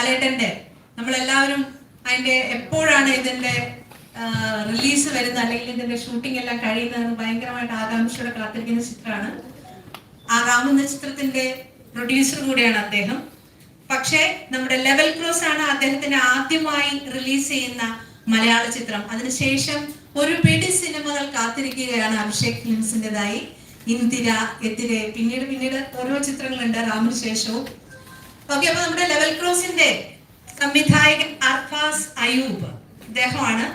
ലാലേട്ടന്റെ നമ്മളെല്ലാവരും അതിന്റെ എപ്പോഴാണ് ഇതിന്റെ റിലീസ് വരുന്നത്? അല്ലെങ്കിൽ ഇതിന്റെ ഷൂട്ടിംഗ് എല്ലാം കഴിയുന്നതെന്ന് ഭയങ്കരമായിട്ട് ആകാംക്ഷയോടെ കാത്തിരിക്കുന്ന ചിത്രമാണ്. ആ രാമെന്ന ചിത്രത്തിന്റെ പ്രൊഡ്യൂസർ കൂടിയാണ് അദ്ദേഹം. പക്ഷേ നമ്മുടെ ലെവൽ ക്രോസ് ആണ് അദ്ദേഹത്തിന് ആദ്യമായി റിലീസ് ചെയ്യുന്ന മലയാള ചിത്രം. അതിനുശേഷം ഒരു പിടി സിനിമകൾ കാത്തിരിക്കുകയാണ് അഭിഷേക് ഫിലിംസിന്റെതായി. ഇന്ദിര എത്തിരെ പിന്നീട് പിന്നീട് ഓരോ ചിത്രങ്ങളുണ്ട് രാമിനു ശേഷവും. ഓക്കെ അപ്പൊ നമ്മുടെ ലെവൽ ക്രോസിന്റെ സംവിധായകൻ അർഫാസ് അയൂബ് ഇദ്ദേഹമാണ്.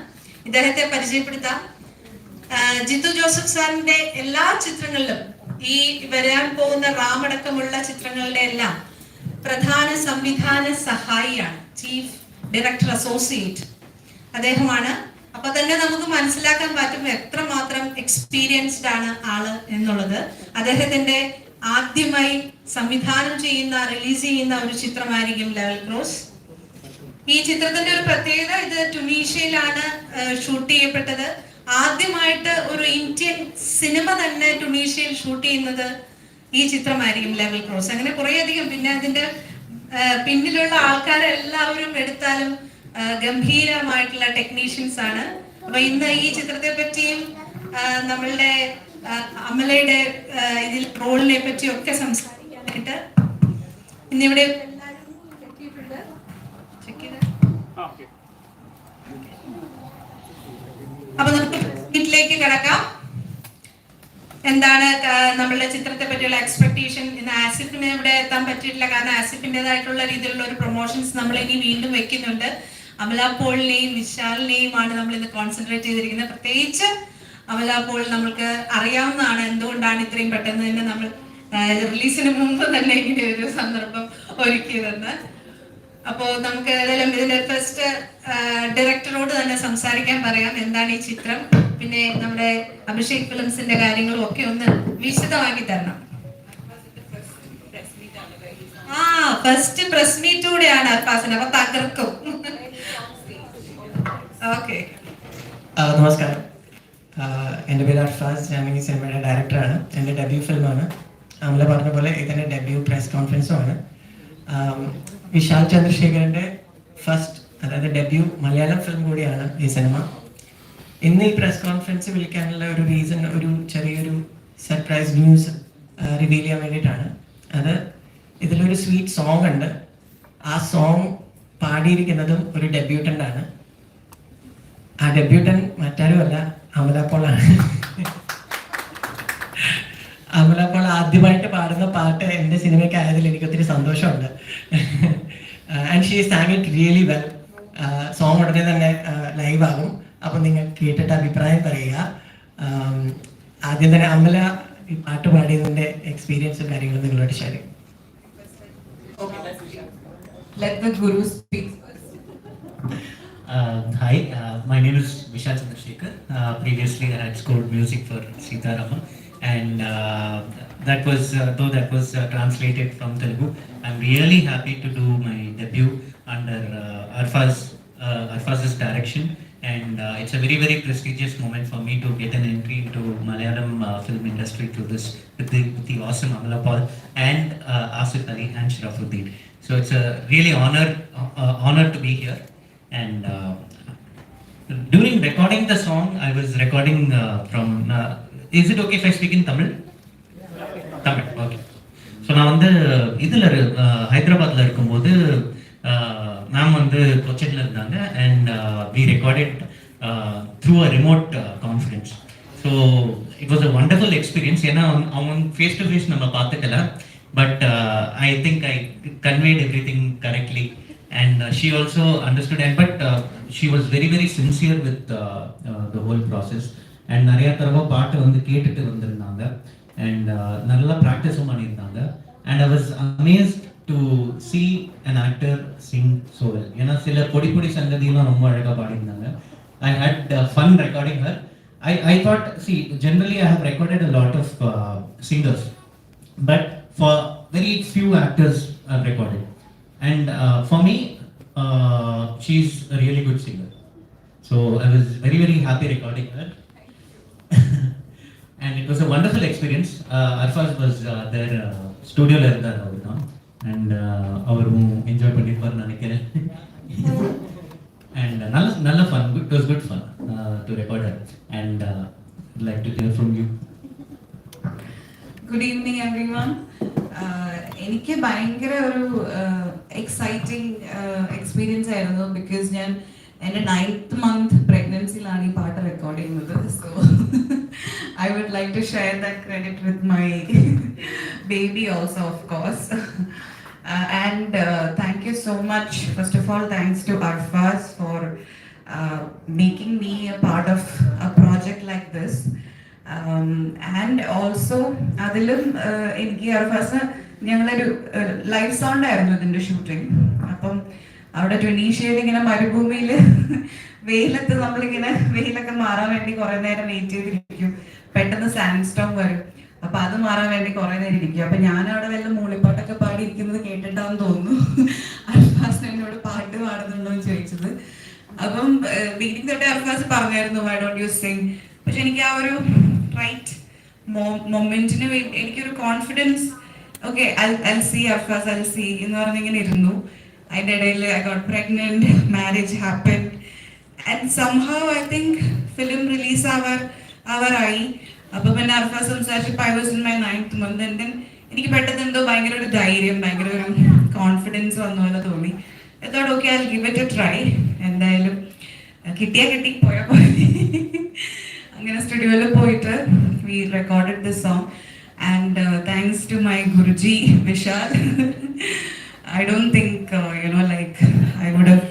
ഇദ്ദേഹത്തെ പരിചയപ്പെടുത്താം. ജിത്തു ജോസഫ് സാറിന്റെ എല്ലാ ചിത്രങ്ങളിലും ഈ വരാൻ പോകുന്ന റാമടക്കമുള്ള ചിത്രങ്ങളുടെ എല്ലാം പ്രധാന സംവിധാന സഹായിയാണ്. ചീഫ് ഡയറക്ടർ അസോസിയേറ്റ് അദ്ദേഹമാണ്. അപ്പൊ തന്നെ നമുക്ക് മനസ്സിലാക്കാൻ പറ്റും എത്രമാത്രം എക്സ്പീരിയൻസ്ഡ് ആണ് ആൾ എന്നുള്ളത്. അദ്ദേഹത്തിന്റെ ആദ്യമായി സംവിധാനം ചെയ്യുന്ന റിലീസ് ചെയ്യുന്ന ഒരു ചിത്രമായിരിക്കും ലെവൽ ക്രോസ്. ഈ ചിത്രത്തിന്റെ ഒരു പ്രത്യേകത ഇത് ടുണീഷ്യയിലാണ് ഷൂട്ട് ചെയ്യപ്പെട്ടത്. ആദ്യമായിട്ട് ഒരു ഇന്ത്യൻ സിനിമ തന്നെ ടുണീഷ്യയിൽ ഷൂട്ട് ചെയ്യുന്നത് ഈ ചിത്രമായിരിക്കും ലെവൽ ക്രോസ്. അങ്ങനെ കുറേയധികം പിന്നെ അതിന്റെ പിന്നിലുള്ള ആൾക്കാരെല്ലാവരും എടുത്താലും ഗംഭീരമായിട്ടുള്ള ടെക്നീഷ്യൻസ് ആണ്. അപ്പൊ ഇന്ന് ഈ ചിത്രത്തെ പറ്റിയും നമ്മളുടെ അമലയുടെ ഇതിൽ റോളിനെ പറ്റിയും ഒക്കെ സംസാരിക്കാനായിട്ട് ഇന്നിവിടെ അപ്പൊ നമുക്ക് വീട്ടിലേക്ക് കിടക്കാം. എന്താണ് നമ്മളുടെ ചിത്രത്തെ പറ്റിയുള്ള എക്സ്പെക്ടേഷൻ ഇന്ന് ആസിഫിന് ഇവിടെ എത്താൻ പറ്റിയിട്ടില്ല. കാരണം ആസിഫിന്റെതായിട്ടുള്ള രീതിയിലുള്ള ഒരു പ്രൊമോഷൻസ് നമ്മൾ ഇനി വീണ്ടും വെക്കുന്നുണ്ട്. അമലാ പോളിനെയും വിശാലിനെയുമാണ് നമ്മൾ ഇന്ന് കോൺസെൻട്രേറ്റ് ചെയ്തിരിക്കുന്നത്. പ്രത്യേകിച്ച് അമലാപ്പോൾ പോൾ നമ്മൾക്ക് അറിയാവുന്നതാണ് എന്തുകൊണ്ടാണ് ഇത്രയും പെട്ടെന്ന് തന്നെ നമ്മൾ റിലീസിന് മുമ്പ് തന്നെ ഇങ്ങനെ ഒരു സന്ദർഭം ഒരുക്കിയതെന്ന്. അപ്പോ നമുക്ക് ഏതായാലും ഇതിന്റെ ഫസ്റ്റ് ഡയറക്ടറോട് തന്നെ സംസാരിക്കാൻ പറയാം. എന്താണ് ഈ ചിത്രം? പിന്നെ നമ്മുടെ അഭിഷേക് ഫിലിംസിന്റെ കാര്യങ്ങളും ഒക്കെ ഒന്ന് വിശദമാക്കി തരണം. ആ ഫസ്റ്റ് പ്രസ് മീറ്റ് കൂടെയാണ് അർഫാസിന് അപ്പൊ തകർക്കും. ഓക്കെ. നമസ്കാരം. എന്റെ പേര് അർഫാസ് ഞാൻ ഈ സിനിമയുടെ ഡയറക്ടറാണ് എന്റെ ഡെബ്യൂ ഫിലിമാണ് അമല പറഞ്ഞ പോലെ ഇതിന്റെ ഡെബ്യൂ പ്രസ് കോൺഫറൻസും ആണ്. വിശാൽ ചന്ദ്രശേഖരന്റെ ഫസ്റ്റ് അതായത് ഡെബ്യൂ മലയാളം ഫിലിം കൂടിയാണ് ഈ സിനിമ ഇന്ന് ഈ പ്രസ് കോൺഫറൻസ് വിളിക്കാനുള്ള ഒരു റീസൺ ഒരു ചെറിയൊരു സർപ്രൈസ് ന്യൂസ് റിവീൽ ചെയ്യാൻ വേണ്ടിയിട്ടാണ്. അത് ഇതിലൊരു സ്വീറ്റ് സോങ് ഉണ്ട്. ആ സോങ് പാടിയിരിക്കുന്നതും ഒരു ഡെബ്യൂട്ടന്റ് ആണ്. ആ ഡെബ്യൂട്ടൻ മറ്റാരുമല്ല അമല പോളാണ്. അമല പോൾ ആദ്യമായിട്ട് പാടുന്ന പാട്ട് എന്റെ സിനിമയ്ക്ക് ആയതിൽ എനിക്ക് ഒത്തിരി സന്തോഷമുണ്ട്. And she sang it really well song ഉടനെ തന്നെ ലൈവ് ആകും. അപ്പം നിങ്ങൾ കേട്ടിട്ട് അഭിപ്രായം പറയുക. ആദ്യം തന്നെ അമല ഈ പാട്ട് പാടിയതിന്റെ എക്സ്പീരിയൻസും കാര്യങ്ങളും നിങ്ങളോട് ഷെയർ ചെയ്യും. Hi my name is Vishal Uh, hi, I my name is Vishal Chandrasekhar. Uh, previously, I had scored music for Sita Raman, and uh, that was uh, though that was uh, translated from Telugu. I'm really happy to do my debut under uh, Arfaz uh, Arfaz's direction, and uh, it's a very very prestigious moment for me to get an entry into Malayalam uh, film industry through this with the, with the awesome Amala Paul and uh, Asif Ali and Shrafuddin. So it's a really honor uh, honor to be here. And uh, during recording the song, I was recording uh, from. Uh, is it okay if I speak in Tamil? Tamil okay so நான் வந்து இதில் ஹைதராபாத்தில் இருக்கும்போது ma'am வந்து கொச்சின்ல இருந்தாங்க and we recorded through a remote conference so it was a wonderful experience ஏன்னா அவங்க- அவங்க ஃபேஸ் டு ஃபேஸ் நம்ம பார்த்துக்கல but I think I conveyed everything correctly and uh, she also understood and but uh, she was very very sincere with uh, uh, the whole process and நிறைய தடவை பாட்டு வந்து கேட்டுட்டு வந்திருந்தாங்க and uh, நல்லா ப்ராக்டிஸும் பண்ணியிருந்தாங்க and I was amazed to see an actor sing so well ஏன்னா சில பொடி பொடி சங்கதியெல்லாம் ரொம்ப அழகா பாடியிருந்தாங்க I had uh, fun recording her I, I thought see generally I have recorded a lot of uh, singers but for very few actors I've recorded. And uh, for me, uh, she's a really good singer. So I was and it was a wonderful experience. Uh, Arfaz was uh, there, uh, studio இருந்தார் அவர் தான் and அவரும் enjoy பண்ணியிருப்பாருன்னு நினைக்கிறேன் and நல்ல நல்ல fun it was good fun to record and like to hear from you good evening everyone എനിക്ക് ഭയങ്കര ഒരു exciting experience ആയിരുന്നു ബിക്കോസ് ഞാൻ എന്റെ നയൻത്ത് മന്ത് പ്രഗ്നൻസിയിലാണ് ഈ പാട്ട് റെക്കോർഡ് ചെയ്യുന്നത്. So I would like to share that credit with my baby also of course and thank you so much first of all thanks to Arfaz for making me a part of a project like this and also അതിലും uh, എനിക്ക് അർഫാസ് ഞങ്ങളൊരു live sound ആയിരുന്നു ഇതിന്റെ shooting അപ്പം അവിടെ ട്വനീഷ്യയിൽ ഇങ്ങനെ മരുഭൂമിയിൽ വെയിലത്ത് നമ്മളിങ്ങനെ വെയിലൊക്കെ മാറാൻ വേണ്ടി കുറെ നേരം വെയിറ്റ് ചെയ്തിരിക്കും. പെട്ടെന്ന് സാൻഡ് സ്റ്റോം വരും. അപ്പൊ അത് മാറാൻ വേണ്ടി കുറെ നേരം ഇരിക്കും. അപ്പൊ ഞാൻ അവിടെ വല്ല മൂളിപ്പാട്ടൊക്കെ പാടിയിരിക്കുന്നത് കേട്ടിട്ടാന്ന് തോന്നുന്നു. അൽഫാസ് എന്നോട് പാട്ട് പാടുന്നുണ്ടോ എന്ന് ചോദിച്ചത്. അപ്പം മീറ്റിംഗ് തൊട്ടേ അൽഫാസ് പറഞ്ഞായിരുന്നു ഐ ഡോണ്ട് യു സിംഗ് പക്ഷെ എനിക്ക് ആ ഒരു റൈറ്റ് മൊമെന്റിന് എനിക്കൊരു കോൺഫിഡൻസ് ഓക്കെ അൽ സി അൽഫാസ് അൽ സി എന്ന് പറഞ്ഞിങ്ങനെ ഇരുന്നു. അതിന്റെ ഇടയിൽ I got pregnant marriage happen and somehow I think film release ആവാർ ആവാറായി അപ്പൊ പിന്നെ അർഫ സംസാരിച്ചപ്പോൾ I was in my ninth month and then എനിക്ക് പെട്ടെന്ന് എന്തോ ഭയങ്കര ഒരു ധൈര്യം ഭയങ്കര ഒരു കോൺഫിഡൻസ് വന്ന പോലെ തോന്നി. എത്തോടെ okay I give it a try എന്തായാലും കിട്ടിയാൽ കിട്ടി പോയാ പോയി. അങ്ങനെ സ്റ്റുഡിയോയിൽ പോയിട്ട് we recorded the song and thanks to my Guruji Vishal. I don't think you know like I would have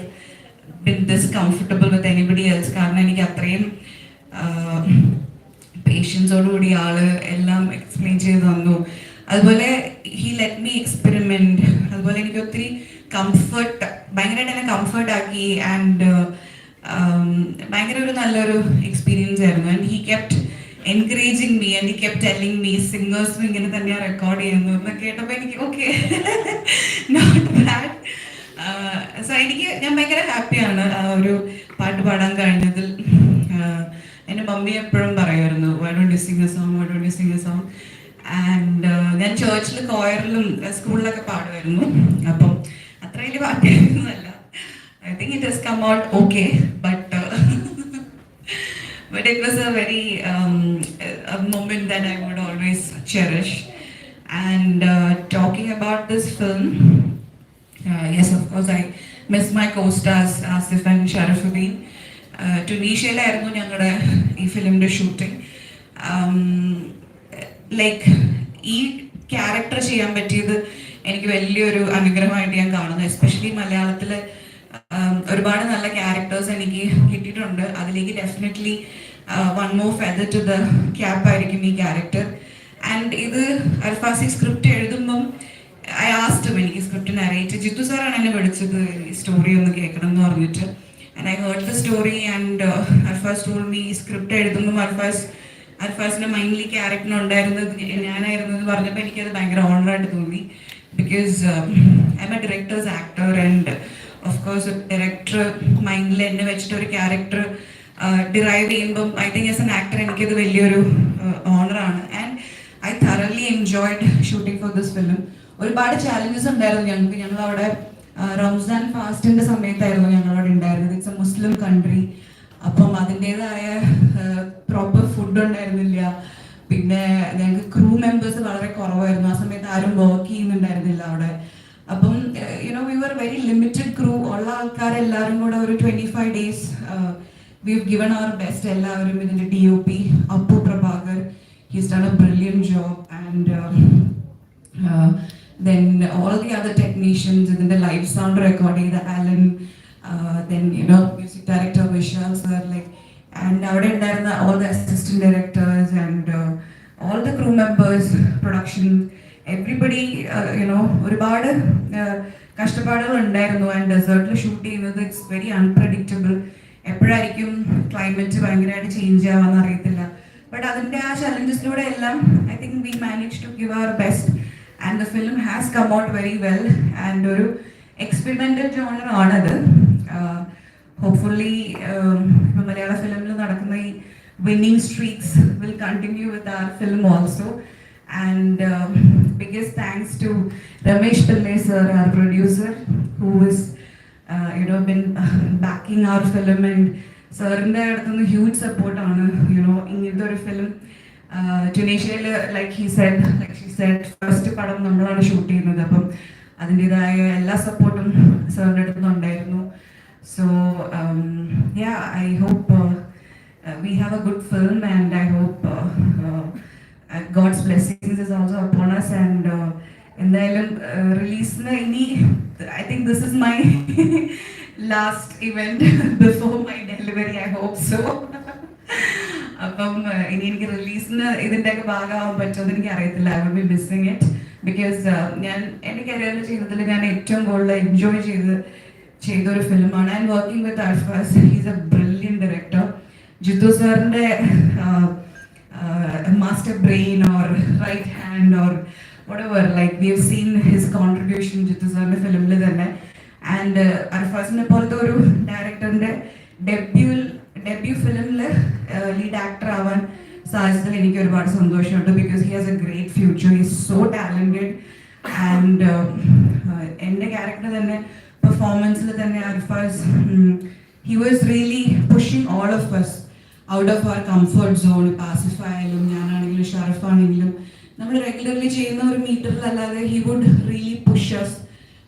been this comfortable with anybody else കാരണം എനിക്ക് അത്രയും പേഷ്യൻസോടുകൂടി ആൾ എല്ലാം എക്സ്പ്ലെയിൻ ചെയ്ത് തന്നു. അതുപോലെ ഹി ലെറ്റ് മീ എക്സ്പെരിമെന്റ് അതുപോലെ എനിക്ക് ഒത്തിരി കംഫർട്ട് ഭയങ്കരമായിട്ട് എന്നെ കംഫർട്ട് ആക്കി ആൻഡ് ഭയങ്കര ഒരു നല്ലൊരു എക്സ്പീരിയൻസ് ആയിരുന്നു. And he kept encouraging me and he kept telling me സിംഗേഴ്സും ഇങ്ങനെ തന്നെയാണ് റെക്കോർഡ് ചെയ്യുന്നു എന്ന് കേട്ടപ്പോൾ എനിക്ക് ഓക്കെ നോട്ട് എനിക്ക് ഞാൻ ഭയങ്കര ഹാപ്പിയാണ് ഒരു പാട്ട് പാടാൻ കഴിഞ്ഞതിൽ എന്റെ മമ്മി എപ്പോഴും പറയുമായിരുന്നു why don't you sing song why don't you sing song and ഞാൻ ചേർച്ചിൽ കോയറിലും സ്കൂളിലൊക്കെ പാടുമായിരുന്നു. അപ്പം അത്ര വലിയ പാട്ടായിരുന്നല്ല I think it has come out okay but but it was a very moment that I would always cherish and talking about this talking about of course I miss my co-stars Asif and Sharafuddin. Uh, ടുണീഷ്യയിലായിരുന്നു ഞങ്ങളുടെ ഈ ഫിലിമിന്റെ shooting like ഈ character ചെയ്യാൻ പറ്റിയത് എനിക്ക് വലിയൊരു അനുഗ്രഹമായിട്ട് ഞാൻ കാണുന്നു. എസ്പെഷ്യലി മലയാളത്തിൽ um, ഒരുപാട് നല്ല ക്യാരക്ടേഴ്സ് എനിക്ക് കിട്ടിയിട്ടുണ്ട്. അതിലേക്ക് definitely one more feather to the cap ആയിരിക്കും ഈ ക്യാരക്ടർ ആൻഡ് ഇത് അൽഫാസി സ്ക്രിപ്റ്റ് എഴുതുമ്പം ഐ ആസ്റ്റ് എനിക്ക് സ്ക്രിപ്റ്റ് നറേറ്റ് ജിത്തു സാറാണ് എന്നെ പഠിച്ചത് സ്റ്റോറി ഒന്ന് കേൾക്കണം എന്ന് പറഞ്ഞിട്ട്. And I heard the story and Alfaz told me script എഴുതുമ്പോൾ അൽഫാസ് അൽഫാസിന്റെ മൈൻഡിൽ ക്യാരക്ടർ ഉണ്ടായിരുന്നത് എന്ന് പറഞ്ഞപ്പോൾ എനിക്കത് ഭയങ്കര ഓണറായിട്ട് തോന്നി. Because I am a director's actor and of course director മൈൻഡിൽ എന്നെ വെച്ചിട്ട് ഒരു ക്യാരക്ടർ ഡിറൈവ് ചെയ്യുമ്പം I think as an actor എനിക്കത് വലിയൊരു ഓണറാണ് and I thoroughly enjoyed shooting for this film ഒരുപാട് ചാലഞ്ചസ് ഉണ്ടായിരുന്നു. ഞങ്ങൾക്ക് ഞങ്ങൾ അവിടെ റംസാൻ ഫാസ്റ്റിന്റെ സമയത്തായിരുന്നു ഞങ്ങളവിടെ ഉണ്ടായിരുന്നത്. ഇറ്റ്സ് എ മുസ്ലിം കൺട്രി അപ്പം അതിന്റെതായ പ്രോപ്പർ ഫുഡ് ഉണ്ടായിരുന്നില്ല. പിന്നെ ഞങ്ങൾക്ക് ക്രൂ മെമ്പേഴ്സ് വളരെ കുറവായിരുന്നു. ആ സമയത്ത് ആരും വർക്ക് ചെയ്യുന്നുണ്ടായിരുന്നില്ല അവിടെ. അപ്പം you know we were very limited crew ഉള്ള ആൾക്കാരെല്ലാവരും കൂടെ ഒരു twenty five days we given our best എല്ലാവരും. ഇതിന്റെ D O P Appu Prabhakar he's done a brilliant job and then all the other technicians ഇതിന്റെ ലൈവ് സൗണ്ട് റെക്കോർഡ് ചെയ്ത Alan then you know music director Vishal sir like and അവിടെ ഉണ്ടായിരുന്ന all the assistant directors and all the crew members production everybody you know ഒരുപാട് uh, കഷ്ടപ്പാടുകൾ ഉണ്ടായിരുന്നു. And ഡെസേർട്ടിൽ shoot ചെയ്യുന്നത് it's very unpredictable എപ്പോഴായിരിക്കും climate ഭയങ്കരമായിട്ട് ചേഞ്ച് ആവാന്ന് അറിയത്തില്ല. ബട്ട് അതിന്റെ ആ ചലഞ്ചസിലൂടെ എല്ലാം I think we manage to give our best and the film has come out very well and ഒരു എക്സ്പെരിമെന്റൽ ജോണർ ആണത്. ഹോപ്പ്ഫുള്ളി മലയാള ഫിലിമിൽ നടക്കുന്ന ഈ winning streaks will continue with our film also And biggest Ramesh Pillai sir, our producer, who is, uh, you know, been backing our film and സാറിന്റെ അടുത്തുനിന്ന് huge സപ്പോർട്ടാണ് you know ഇങ്ങനത്തെ ഒരു film ടുനേഷ്യയിൽ like he said said first പടം നമ്മളാണ് shoot ചെയ്യുന്നത്. അപ്പം അതിന്റെതായ എല്ലാ സപ്പോർട്ടും സാറിന്റെ അടുത്ത് നിന്നുണ്ടായിരുന്നു so yeah I hope we have a good film and I hope God's blessings is also upon and എന്തായാലും റിലീസിന് ഇനി I think this is my last event before my delivery I hope so അപ്പം ഇനി എനിക്ക് റിലീസിന് ഇതിന്റെ ഇതിന്റെയൊക്കെ ഭാഗമാവാൻ പറ്റുമെന്ന് എനിക്ക് അറിയത്തില്ല I will be missing it because ഞാൻ എന്റെ കരിയറിൽ ചെയ്തതിൽ ഞാൻ ഏറ്റവും കൂടുതൽ എൻജോയ് ചെയ്ത് ചെയ്ത ഒരു ഫിലിമാണ് and working with Arfaz he's a brilliant director Jithu സാറിന്റെ master brain or right hand or whatever like we have seen his contribution Jithu സാറിന്റെ ഫിലിമിൽ തന്നെ. ആൻഡ് അർഫാസിനെ പോലത്തെ ഒരു ഡയറക്ടറിന്റെ ഡെബ്യൂ ഡെബ്യൂ ഫിലിമിൽ ലീഡ് ആക്ടർ ആവാൻ സാധിച്ചതിൽ എനിക്ക് ഒരുപാട് സന്തോഷമുണ്ട്. Because he has a great future is so talented and എന്റെ ക്യാരക്ടർ തന്നെ പെർഫോമൻസിൽ തന്നെ Arfaz he was really pushing all of us out of our comfort zone പാസിഫ് ആയാലും ഞാനാണെങ്കിലും ഷറഫ് ആണെങ്കിലും നമ്മൾ റെഗുലർലി ചെയ്യുന്ന ഒരു മീറ്ററിലല്ലാതെ he would really pushes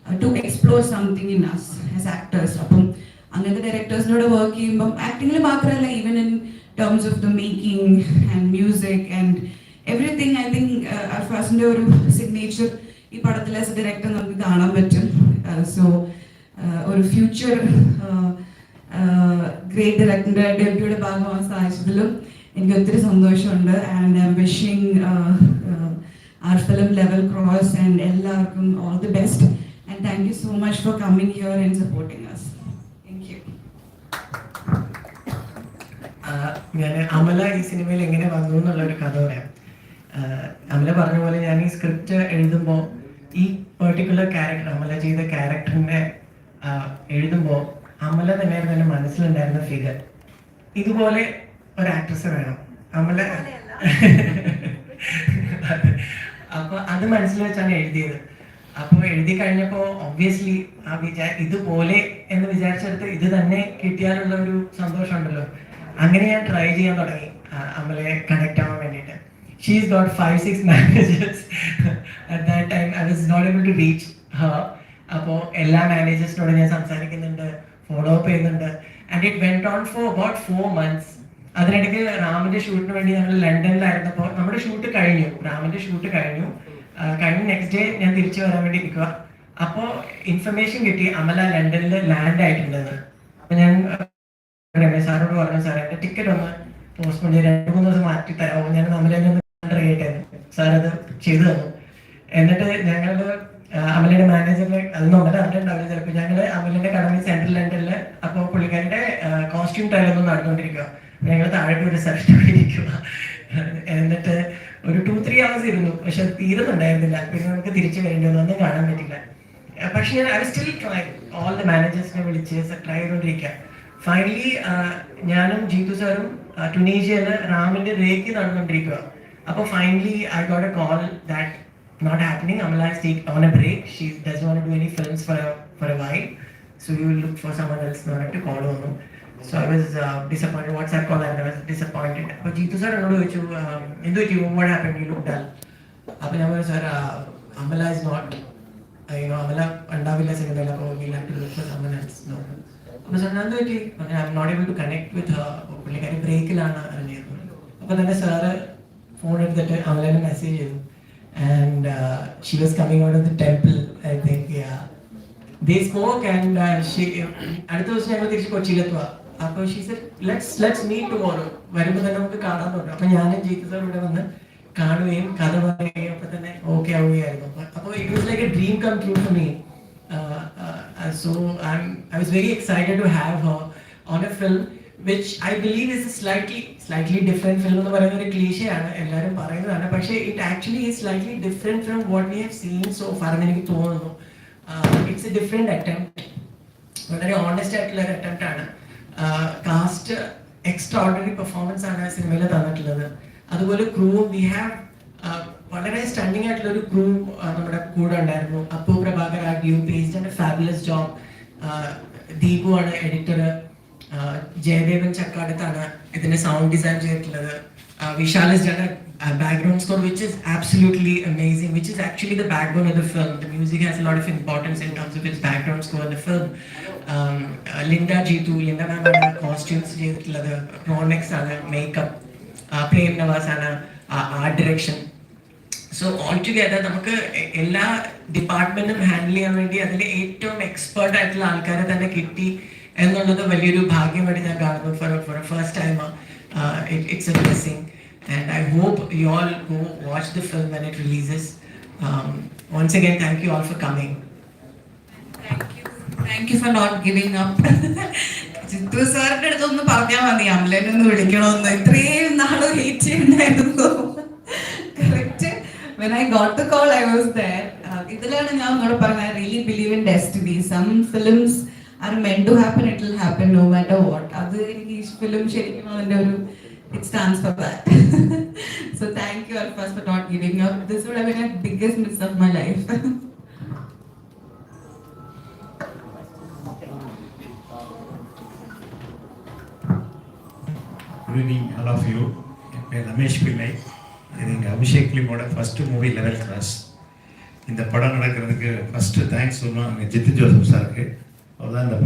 to explore something in us as actors അപ്പം അങ്ങനത്തെ ഡയറക്ടേഴ്സിനോട് വർക്ക് ചെയ്യുമ്പം ആക്ടിങ്ങിൽ മാത്രമല്ല even in terms of the making and music and everything I think അർഫാസിന്റെ ഒരു സിഗ്നേച്ചർ ഈ പടത്തിൽ ആസ് ഡയറക്ടർ നമുക്ക് കാണാൻ പറ്റും. സോ ഒരു ഫ്യൂച്ചർ ഗ്രേറ്റ് ഡയറക്ടറിന്റെ ഡെബ്യൂടെ ഭാഗമാകാൻ സാധിച്ചതിലും എനിക്ക് ഒത്തിരി സന്തോഷമുണ്ട്. And I wishing our film level cross and എല്ലാവർക്കും all the best and thank you so much for coming here and supporting us thank you ഞാൻ അമല ഈ സിനിമയിൽ എങ്ങനെ വന്നു എന്നുള്ള ഒരു കഥ പറയാം. അമല പറഞ്ഞ പോലെ ഞാൻ ഈ സ്ക്രിപ്റ്റ് എഴുതുമ്പോൾ ഈ പെർട്ടിക്കുലർ ക്യാരക്ടർ അമല ചെയ്ത ക്യാരക്ടറിനെ എഴുതുമ്പോൾ അമല തന്നെയായിരുന്നു എന്റെ മനസ്സിലുണ്ടായിരുന്ന ഫിഗർ ഇതുപോലെ ഒരു ആക്ട്രസ് വേണം. അമല അപ്പൊ അത് മനസ്സിൽ വെച്ചാണ് എഴുതിയത്. അപ്പോൾ എഴുതി കഴിഞ്ഞപ്പോൾ ഒബ്വിയസ്ലി ആ വിചാ ഇതുപോലെ എന്ന് വിചാരിച്ചെടുത്ത് ഇത് തന്നെ കിട്ടിയാലുള്ള ഒരു സന്തോഷമുണ്ടല്ലോ. അങ്ങനെ ഞാൻ ട്രൈ ചെയ്യാൻ തുടങ്ങി. അമ്മലെ കണക്ട് ആവാൻ വേണ്ടിയിട്ട്. She's got five six managers at that time I was not able to reach her അപ്പോൾ എല്ലാ മാനേജേഴ്സിനോട് ഞാൻ സംസാരിക്കുന്നുണ്ട് ഫോളോ അപ്പ് ചെയ്യുന്നുണ്ട്. And it went on for about four months അതിനിടയ്ക്ക് റാമിന്റെ ഷൂട്ടിന് വേണ്ടി ഞങ്ങൾ ലണ്ടനിലായിരുന്നപ്പോൾ നമ്മുടെ ഷൂട്ട് കഴിഞ്ഞു. റാമിന്റെ ഷൂട്ട് കഴിഞ്ഞു. കഴിഞ്ഞ നെക്സ്റ്റ് ഡേ ഞാൻ തിരിച്ചു വരാൻ വേണ്ടി നിൽക്കുക. അപ്പോൾ ഇൻഫർമേഷൻ കിട്ടി അമല ലണ്ടനിൽ ലാൻഡ് ആയിട്ടുണ്ടെന്ന് അപ്പൊ ഞാൻ രമേശ് സാറോട് പറഞ്ഞു സാർ എന്റെ ടിക്കറ്റ് ഒന്ന് പോസ്റ്റ്മെന്റ് ചെയ്ത് രണ്ട് മൂന്ന് ദിവസം മാറ്റി തരാമോ ഞാൻ അമലെ ഒന്ന് കണ്ടർ ചെയ്യട്ടെ സാർ അത് ചെയ്തു തന്നു. എന്നിട്ട് ഞങ്ങൾ അമലയുടെ മാനേജറിനെ അത് നമ്മുടെ അറിഞ്ഞിട്ടുണ്ടാവില്ല ചിലപ്പോൾ ഞങ്ങൾ അമലിന്റെ കടമ സെൻട്രൽ ലണ്ടനിൽ അപ്പോൾ പുള്ളിക്കാരുടെ കോസ്റ്റ്യൂം ട്രയലൊന്നും നടന്നുകൊണ്ടിരിക്കുക ഞങ്ങൾ താഴെ പോയി റിസപ്ഷനിൽ ഇരിക്കുക എന്നിട്ട് ഒരു ടു ത്രീ അവേഴ്സ് ഇരുന്നു. പക്ഷെ തീരുന്നുണ്ടായിരുന്നില്ല. പിന്നെ നമുക്ക് തിരിച്ചു വരേണ്ടി വന്നു. ഒന്നും കാണാൻ പറ്റില്ല. പക്ഷെ ഞാൻ I still try all the മാനേജേഴ്സിനെ വിളിച്ച് ട്രൈ ചെയ്തുകൊണ്ടിരിക്കുക ഫൈനലി ഞാനും ജീതു സാറും ടുണീഷ്യയിൽ റാമിന്റെ റേക്ക് നടന്നുകൊണ്ടിരിക്കുക അപ്പോൾ finally I got a call that not happening Amala take on a break she does not do any films for for a while so you look for someone else എന്ന് പറഞ്ഞിട്ട് call വന്നു. So I was disappointed WhatsApp call ആയിരുന്നു disappointed അപ്പോൾ Jeethu sir എന്നോട് ചോദിച്ചു എന്ത് പറ്റി? What happen you look dull അപ്പോൾ ഞാൻ പറഞ്ഞു sir Amala is not Amala ഉണ്ടാവില്ല സെക്കൻഡ് അപ്പോൾ we have for someone else എന്ന് അപ്പോൾ എന്ത് പറ്റി I am not able to connect with പുള്ളിക്കാരി ബ്രേക്കിലാണ് അറിഞ്ഞിരുന്നത്. അപ്പോൾ തന്നെ സാറ് ഫോൺ എടുത്തിട്ട് അവളെ മെസ്സേജ് ചെയ്തു. And she was coming out of the temple I think they smoke and അടുത്ത ദിവസം ഞങ്ങൾ തിരിച്ച് കൊച്ചിയിലെത്തുക അപ്പോൾ she said let's let's meet tomorrow വരുമ്പോൾ തന്നെ നമുക്ക് കാണാൻ തോന്നും. അപ്പോൾ ഞാനും ജീത്ത് സാർ ഇവിടെ വന്ന് കാണുകയും കഥ പറയുകയും അപ്പോൾ തന്നെ ഓക്കെ ആവുകയായിരുന്നു. അപ്പോൾ it was like a dream come true for me so I was very excited to have her on a film which I believe is a slightly slightly different film എന്ന് പറയുന്ന ഒരു ക്ലീശയാണ് എല്ലാവരും പറയുന്നതാണ്. പക്ഷേ it actually is slightly different from what we have seen so far എന്ന് എനിക്ക് തോന്നുന്നു. It's a different attempt വളരെ ഓണസ്റ്റ് ആയിട്ടുള്ള ഒരു അറ്റംപ്റ്റ് ആണ്. കാസ്റ്റ് എക്സ്ട്രാ ഓർഡിനറി പെർഫോമൻസ് ആണ് സിനിമയിൽ തന്നിട്ടുള്ളത്. അതുപോലെ ക്രൂ വി ഹാവ് വളരെ സ്റ്റണ്ടിങ് ആയിട്ടുള്ള ഒരു ക്രൂ നമ്മുടെ കൂടെ ഉണ്ടായിരുന്നു. അപ്പു പ്രഭാകർ ആഗ്യു പേസ്ഡ് ഫാബുലസ് ജോബ് ദീപു ആണ് എഡിറ്റർ ജയദേവൻ ചക്കാടത്താണ് ഇതിന്റെ സൗണ്ട് ഡിസൈൻ ചെയ്തിട്ടുള്ളത്. Is done background score which is absolutely amazing which is actually the backbone of the film the music has lot of importance in terms of it's background score the film Linda Jeethu Linda ma'am ആണ് costumes ചെയ്തിട്ടുള്ളത്. പ്രോണെക്സ് ആണ് makeup Prem Navas ആണ് art direction so all together നമുക്ക് എല്ലാ ഡിപ്പാർട്ട്മെന്റും handle ചെയ്യാൻ വേണ്ടി അതിൽ ഏറ്റവും എക്സ്പേർട്ട് ആയിട്ടുള്ള ആൾക്കാരെ തന്നെ കിട്ടി എന്നുള്ളത് വലിയൊരു ഭാഗ്യമായിട്ട് ഞാൻ കാണുന്നു for for first time it's a blessing and I hope you all go watch the film and it releases once again thank you all for coming thank you for not giving up Chithu സാറിന്റെ അടുത്തൊന്ന് പറഞ്ഞാൽ മതി. അമലനൊന്ന് വിളിക്കണമെന്ന് ഇത്രയും നാളും heat ചെയ്യണ്ടായിരുന്നു. when I got the call, I was there. Uh, I'm not I really believe in destiny. Some films are meant to happen, it will happen no matter what. Other film it stands for that. so thank you at us for not giving up. This would have been a biggest miss of my life. Really, evening, all you. My name is Ramesh இது எங்கள் அபிஷேக் ஃபிலிமோட first movie level cross இந்த படம் நடக்கிறதுக்கு first thanks சொல்லணும் எங்கள் Jitu Joseph சாருக்கு அவர் தான் இந்த படம்